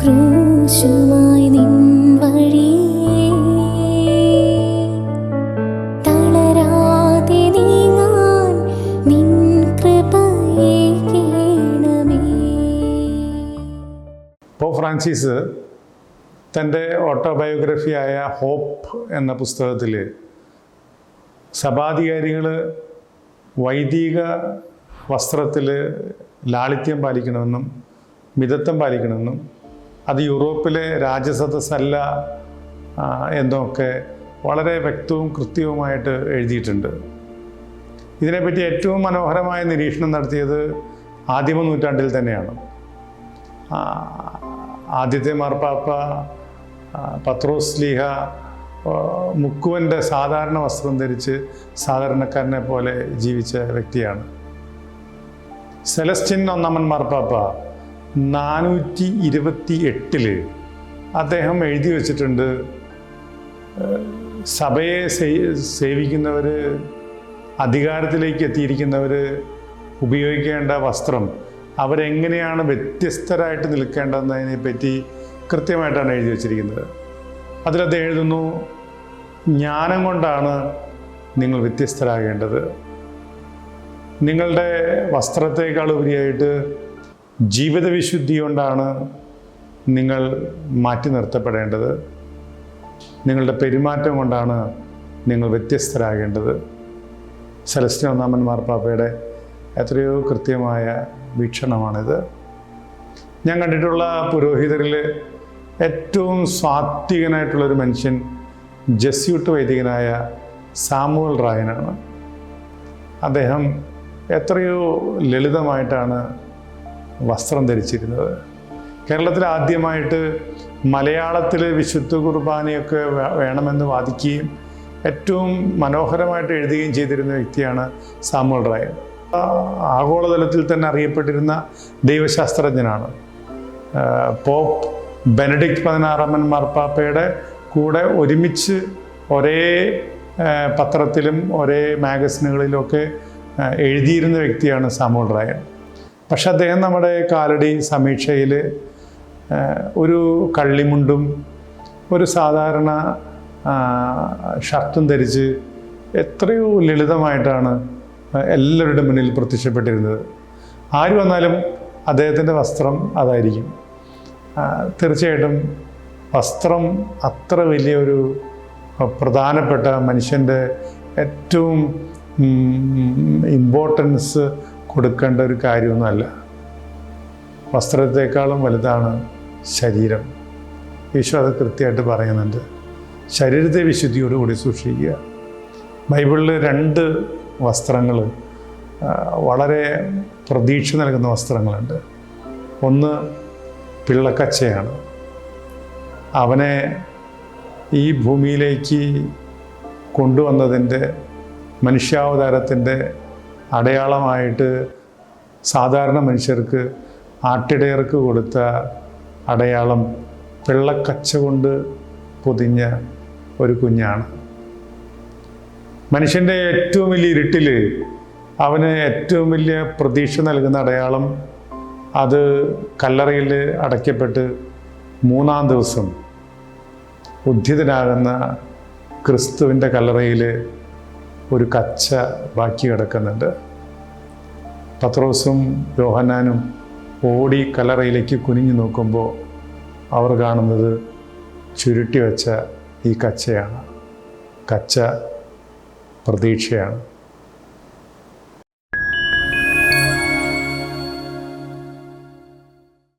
ക്രൂശുമായി നിൻ വഴിയേ തളരാതെ നീങ്ങാൻ നിൻ കൃപയെ കേണമേ. പോ ഫ്രാൻസിസ് തന്റെ ഓട്ടോബയോഗ്രഫിയായ ഹോപ്പ് എന്ന പുസ്തകത്തിൽ സഭാധികാരികൾ വൈദിക വസ്ത്രത്തിൽ ലാളിത്യം പാലിക്കണമെന്നും മിതത്വം പാലിക്കണമെന്നും അത് യൂറോപ്പിലെ രാജ്യസദസ്സല്ല എന്നൊക്കെ വളരെ വ്യക്തവും കൃത്യവുമായിട്ട് എഴുതിയിട്ടുണ്ട്. ഇതിനെപ്പറ്റി ഏറ്റവും മനോഹരമായ നിരീക്ഷണം നടത്തിയത് ആദിമ നൂറ്റാണ്ടിൽ തന്നെയാണ്. ആദ്യത്തെ മാർപ്പാപ്പ പത്രോസ് ലീഹ ആ, മുക്കുവന്റെ സാധാരണ വസ്ത്രം ധരിച്ച് സാധാരണക്കാരനെ പോലെ ജീവിച്ച വ്യക്തിയാണ്. സെലസ്റ്റിൻ ഒന്നാമൻ മാർപ്പാപ്പ നാനൂറ്റി ഇരുപത്തി എട്ടിൽ അദ്ദേഹം എഴുതി വച്ചിട്ടുണ്ട് സഭയെ സേവിക്കുന്നവർ അധികാരത്തിലേക്ക് എത്തിയിരിക്കുന്നവർ ഉപയോഗിക്കേണ്ട വസ്ത്രം അവരെങ്ങനെയാണ് വ്യത്യസ്തരായിട്ട് നിൽക്കേണ്ടതെന്നതിനെ പറ്റി കൃത്യമായിട്ടാണ് എഴുതി വച്ചിരിക്കുന്നത്. അതിലത് എഴുതുന്നു ജ്ഞാനം കൊണ്ടാണ് നിങ്ങൾ വ്യത്യസ്തരാകേണ്ടത്. നിങ്ങളുടെ വസ്ത്രത്തേക്കാൾ ഉപരിയായിട്ട് ജീവിത വിശുദ്ധി കൊണ്ടാണ് നിങ്ങൾ മാറ്റി നിർത്തപ്പെടേണ്ടത്. നിങ്ങളുടെ പെരുമാറ്റം കൊണ്ടാണ് നിങ്ങൾ വ്യത്യസ്തരാകേണ്ടത്. സെലസ്റ്റിൻ ഒന്നാമൻ മാർപ്പാപ്പയുടെ എത്രയോ കൃത്യമായ വീക്ഷണമാണിത്. ഞാൻ കണ്ടിട്ടുള്ള പുരോഹിതരിൽ ഏറ്റവും സ്വാത്വികനായിട്ടുള്ളൊരു മനുഷ്യൻ ജസ്യൂട്ട് വൈദികനായ സാമുവൽ റായനാണ്. അദ്ദേഹം എത്രയോ ലളിതമായിട്ടാണ് വസ്ത്രം ധരിച്ചിരുന്നത്. കേരളത്തിൽ ആദ്യമായിട്ട് മലയാളത്തിൽ വിശുദ്ധ കുർബാനയൊക്കെ വേണമെന്ന് വാദിക്കുകയും ഏറ്റവും മനോഹരമായിട്ട് എഴുതുകയും ചെയ്തിരുന്ന വ്യക്തിയാണ് സാമുവൽ റായൻ. ആഗോളതലത്തിൽ തന്നെ അറിയപ്പെട്ടിരുന്ന ദൈവശാസ്ത്രജ്ഞനാണ്. പോപ്പ് ബെനഡിക്ട് പതിനാറാമൻ മാർപ്പാപ്പയുടെ കൂടെ ഒരുമിച്ച് ഒരേ പത്രത്തിലും ഒരേ മാഗസിനുകളിലൊക്കെ എഴുതിയിരുന്ന വ്യക്തിയാണ് സാമുവൽ റായൻ. പക്ഷെ അദ്ദേഹം നമ്മുടെ കാലടി സമീക്ഷയിൽ ഒരു കള്ളിമുണ്ടും ഒരു സാധാരണ ഷർട്ടും ധരിച്ച് എത്രയോ ലളിതമായിട്ടാണ് എല്ലാവരുടെ മുന്നിൽ പ്രത്യക്ഷപ്പെട്ടിരുന്നത്. ആര് വന്നാലും അദ്ദേഹത്തിന്റെ വസ്ത്രം അതായിരിക്കും. തീർച്ചയായിട്ടും വസ്ത്രം അത്ര വലിയൊരു പ്രധാനപ്പെട്ട മനുഷ്യന്റെ ഏറ്റവും ഇമ്പോർട്ടൻസ് കൊടുക്കേണ്ട ഒരു കാര്യമൊന്നുമല്ല. വസ്ത്രത്തെക്കാളും വലുതാണ് ശരീരം. ഈശോ അത് കൃത്യമായിട്ട് പറയുന്നുണ്ട്. ശരീരത്തെ വിശുദ്ധിയോടുകൂടി സൂക്ഷിക്കുക. ബൈബിളിൽ രണ്ട് വസ്ത്രങ്ങൾ വളരെ പ്രതീക്ഷ നൽകുന്ന വസ്ത്രങ്ങളുണ്ട്. ഒന്ന് പിള്ളക്കച്ചയാണ്. അവനെ ഈ ഭൂമിയിലേക്ക് കൊണ്ടുവന്നതിന്റെ മനുഷ്യാവതാരത്തിന്റെ അടയാളമായിട്ട് സാധാരണ മനുഷ്യർക്ക് ആട്ടിടയർക്ക് കൊടുത്ത അടയാളം പിള്ളക്കച്ച കൊണ്ട് പൊതിഞ്ഞ ഒരു കുഞ്ഞാണ്. മനുഷ്യന്റെ ഏറ്റവും വലിയ ഇരുട്ടിൽ അവന് ഏറ്റവും വലിയ പ്രതീക്ഷ നൽകുന്ന അടയാളം അത് കല്ലറയിൽ അടയ്ക്കപ്പെട്ട് മൂന്നാം ദിവസം ഉദ്ധിതനാകുന്ന ക്രിസ്തുവിന്റെ കല്ലറയിൽ ഒരു കച്ച ബാക്കി കിടക്കുന്നുണ്ട്. പത്രോസും യോഹന്നാനും ഓടി കല്ലറയിലേക്ക് കുനിഞ്ഞു നോക്കുമ്പോൾ അവർ കാണുന്നത് ചുരുട്ടി വച്ച ഈ കച്ചയാണ്. കച്ച പ്രതീക്ഷയാണ്.